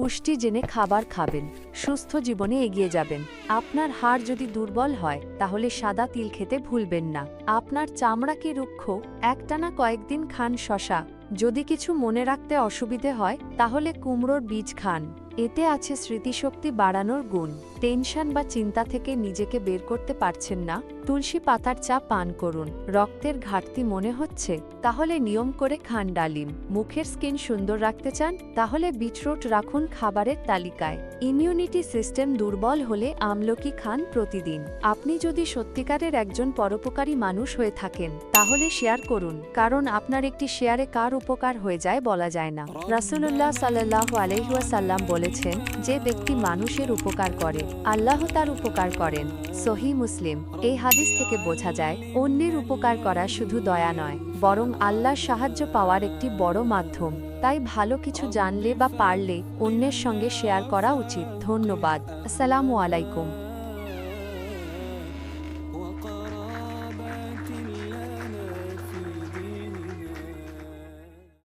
পুষ্টি জেনে খাবার খাবেন, সুস্থ জীবনে এগিয়ে যাবেন। আপনার হাড় যদি দুর্বল হয়, তাহলে সাদা তিল খেতে ভুলবেন না। আপনার চামড়া কি রুক্ষ, একটানা কয়েকদিন খান শশা। যদি কিছু মনে রাখতে অসুবিধে হয়, তাহলে কুমড়োর বীজ খান। এতে আছে স্মৃতিশক্তি বাড়ানোর গুণ। টেনশন বা চিন্তা থেকে নিজেকে বের করতে পারছেন না, তুলসী পাতার চা পান করুন। রক্তের ঘাটতি মনে হচ্ছে, তাহলে নিয়ম করে খান ডালিম। মুখের স্কিন সুন্দর রাখতে চান, তাহলে বিটরুট রাখুন খাবারের তালিকায়। ইমিউনিটি সিস্টেম দুর্বল হলে আমলকি খান প্রতিদিন। আপনি যদি সত্যিকারের একজন পরোপকারী মানুষ হয়ে থাকেন, তাহলে শেয়ার করুন। কারণ আপনার একটি শেয়ারে কার উপকার হয়ে যায় বলা যায় না। রাসুলুল্লাহ সাল্লাহ আলহিউসাল্লাম বলেছেন, যে ব্যক্তি মানুষের উপকার করে, আল্লাহ তার উপকার করেন। সহি মুসলিম, এই হাদিস থেকে বোঝা যায়, অন্যের উপকার করা শুধু দয়া নয়, বরং আল্লাহর সাহায্য পাওয়ার একটি বড় মাধ্যম। তাই ভালো কিছু জানলে বা পারলে অন্যের সঙ্গে শেয়ার করা উচিত। ধন্যবাদ। আসসালামু আলাইকুম।